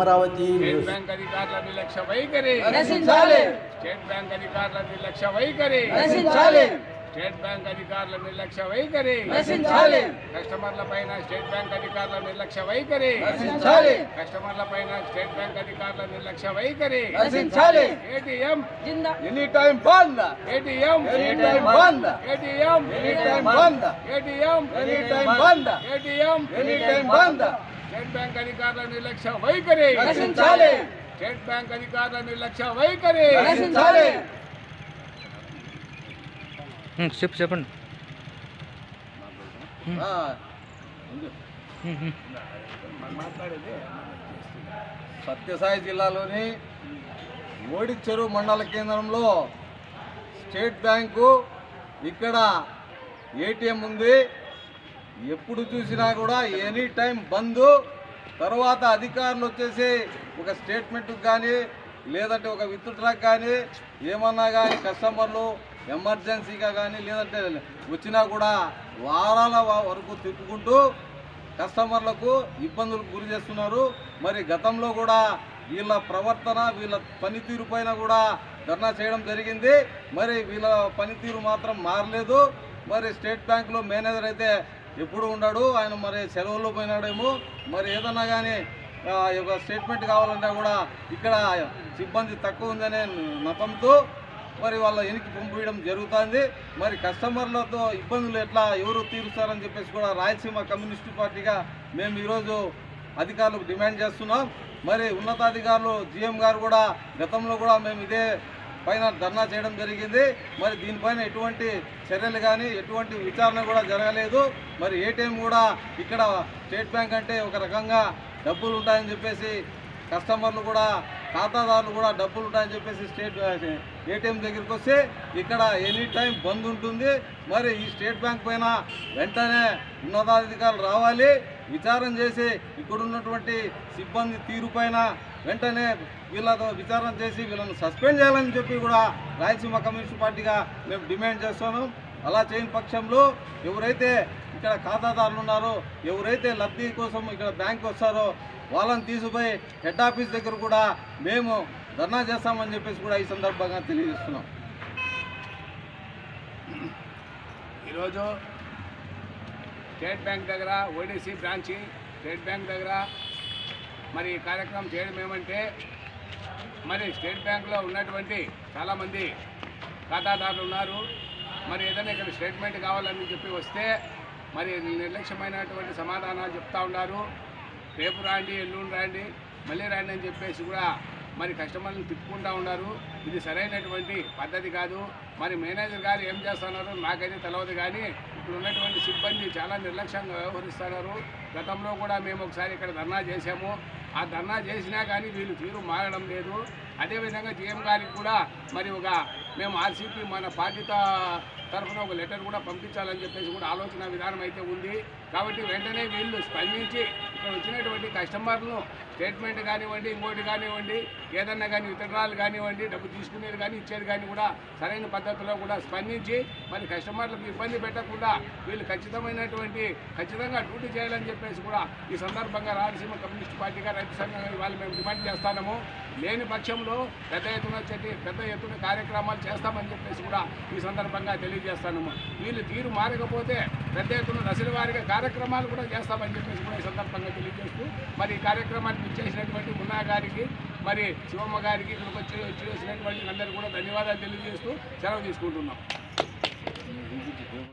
Vision Amaravati state news bank అధికారుల నిర్లక్ష్య వైఖరి నశించాలి స్టేట్ బ్యాంక్ అధికారుల నిర్లక్ష్య వైఖరి నశించాలి స్టేట్ బ్యాంక్ అధికారుల నిర్లక్ష్య వైఖరి నశించాలి కస్టమర్ల పైన స్టేట్ బ్యాంక్ అధికారుల నిర్లక్ష్య వైఖరి నశించాలి కస్టమర్ల పైన స్టేట్ బ్యాంక్ అధికారుల నిర్లక్ష్య వైఖరి నశించాలి ఏటీఎం జిందా any time bandh ATM any time bandh ATM any time bandh ATM any time bandh ATM any time bandh state bank అధికారుల నిర్లక్ష్య వైఖరి. స్టేట్ బ్యాంక్ అధికారుల నిర్లక్ష్య వైఖరి. చెప్పు చెప్పండి. సత్యసాయి జిల్లాలోని ఓడిచెరు మండల కేంద్రంలో స్టేట్ బ్యాంకు ఇక్కడ ఏటీఎం ఉంది. ఎప్పుడు చూసినా కూడా ఎనీ టైం బంద్. తర్వాత అధికారులు వచ్చేసి ఒక స్టేట్మెంట్కి కానీ లేదంటే ఒక విత్డ్రాక్ కానీ ఏమన్నా కానీ కస్టమర్లు ఎమర్జెన్సీగా కానీ లేదంటే వచ్చినా కూడా వారాల వరకు తిప్పుకుంటూ కస్టమర్లకు ఇబ్బందులకు గురి చేస్తున్నారు. మరి గతంలో కూడా వీళ్ళ ప్రవర్తన వీళ్ళ పనితీరు పైన కూడా ధర్నా చేయడం జరిగింది. మరి వీళ్ళ పనితీరు మాత్రం మారలేదు. మరి స్టేట్ బ్యాంకులో మేనేజర్ అయితే ఎప్పుడు ఉండాడు ఆయన మరి సెలవుల్లో పోయినాడేమో మరి ఏదన్నా కానీ ఒక స్టేట్మెంట్ కావాలంటే కూడా ఇక్కడ సిబ్బంది తక్కువ ఉందనే నపంతో మరి వాళ్ళ వెనక్కి పంపించడం జరుగుతుంది. మరి కస్టమర్లతో ఇబ్బందులు ఎట్లా ఎవరు తీరుస్తారని చెప్పేసి కూడా రాయలసీమ కమ్యూనిస్టు పార్టీగా మేము ఈరోజు అధికారులకు డిమాండ్ చేస్తున్నాం. మరి ఉన్నతాధికారులు జీఎం గారు కూడా గతంలో కూడా మేము ఇదే పైన ధర్నా చేయడం జరిగింది. మరి దీనిపైన ఎటువంటి చర్యలు కానీ ఎటువంటి విచారణ కూడా జరగలేదు. మరి ఏటీఎం కూడా ఇక్కడ స్టేట్ బ్యాంక్ అంటే ఒక రకంగా డబ్బులు ఉంటాయని చెప్పేసి కస్టమర్లు కూడా ఖాతాదారులు కూడా డబ్బులు ఉంటాయని చెప్పేసి స్టేట్ ఏటీఎం దగ్గరికి వస్తే ఇక్కడ ఎనీ టైం బంద్ ఉంటుంది. మరి ఈ స్టేట్ బ్యాంక్ పైన వెంటనే ఉన్నతాధికారులు రావాలి. విచారణ చేసి ఇక్కడ ఉన్నటువంటి సిబ్బంది తీరుపైన వెంటనే వీళ్ళతో విచారణ చేసి వీళ్ళని సస్పెండ్ చేయాలని చెప్పి కూడా రాయలసీమ కమ్యూనిస్ట్ పార్టీగా మేము డిమాండ్ చేస్తున్నాం. అలా చేయని పక్షంలో ఎవరైతే ఇక్కడ ఖాతాదారులు ఉన్నారో ఎవరైతే లబ్ధి కోసం ఇక్కడ బ్యాంక్ వస్తారో వాళ్ళని తీసుకుపోయి హెడ్ ఆఫీస్ దగ్గర కూడా మేము ధర్నా చేస్తామని చెప్పేసి కూడా ఈ సందర్భంగా తెలియజేస్తున్నాం. ఈరోజు స్టేట్ బ్యాంక్ దగ్గర ఓడిసి బ్రాంచి స్టేట్ బ్యాంక్ దగ్గర మరి ఈ కార్యక్రమం చేయడం ఏమంటే మరి స్టేట్ బ్యాంకులో ఉన్నటువంటి చాలామంది ఖాతాదారులు ఉన్నారు. మరి ఏదైనా ఇక్కడ స్టేట్మెంట్ కావాలని చెప్పి వస్తే మరి నిర్లక్ష్యమైనటువంటి సమాధానాలు చెప్తా ఉన్నారు. రేపు రాండి ఎల్లుండి రాండి మళ్ళీ రాండి అని చెప్పేసి కూడా మరి కస్టమర్లను తిప్పుకుంటా ఉన్నారు. ఇది సరైనటువంటి పద్ధతి కాదు. మరి మేనేజర్ గారు ఏం చేస్తున్నారు నాకైతే తెలియదు కానీ ఇక్కడ ఉన్నటువంటి సిబ్బంది చాలా నిర్లక్ష్యంగా వ్యవహరిస్తున్నారు. గతంలో కూడా మేము ఒకసారి ఇక్కడ ధర్నా చేశాము. ఆ ధర్నా చేసినా కానీ వీళ్ళు తీరు మారడం లేదు. అదేవిధంగా జీఎం గారికి కూడా మరి ఒక మేము ఆర్సీపీ మన పార్టీ తరఫున ఒక లెటర్ కూడా పంపించాలని చెప్పేసి కూడా ఆలోచన విధానం అయితే ఉంది. కాబట్టి వెంటనే వీళ్ళు స్పందించి వచ్చినటువంటి కస్టమర్లను స్టేట్మెంట్ కానివ్వండి ఇంకోటి కానివ్వండి ఏదన్నా కానీ వితరణాలు కానివ్వండి డబ్బు తీసుకునేది కానీ ఇచ్చేది కానీ కూడా సరైన పద్ధతిలో కూడా స్పందించి మరి కస్టమర్లకు ఇబ్బంది పెట్టకుండా వీళ్ళు ఖచ్చితమైనటువంటి ఖచ్చితంగా డ్యూటీ చేయాలని చెప్పేసి కూడా ఈ సందర్భంగా రాయలసీమ కమ్యూనిస్ట్ పార్టీగా రైతు సంఘంగా ఇవాళ మేము డిమాండ్ చేస్తాము లేని పక్షంలో పెద్ద ఎత్తున వచ్చేటి పెద్ద ఎత్తున కార్యక్రమాలు చేస్తామని చెప్పేసి కూడా ఈ సందర్భంగా తెలియజేస్తాము వీళ్ళు తీరు మారకపోతే పెద్ద ఎత్తున దశల వారిగా కార్యక్రమాలు కూడా చేస్తామని చెప్పేసి కూడా ఈ సందర్భంగా తెలియజేస్తూ మరి ఈ కార్యక్రమానికి ఇచ్చేసినటువంటి మున్నా గారికి మరి శివమ్మ గారికి ఇక్కడికి వచ్చి వచ్చేసినటువంటి అందరికీ కూడా ధన్యవాదాలు తెలియజేస్తూ సెలవు తీసుకుంటున్నాం.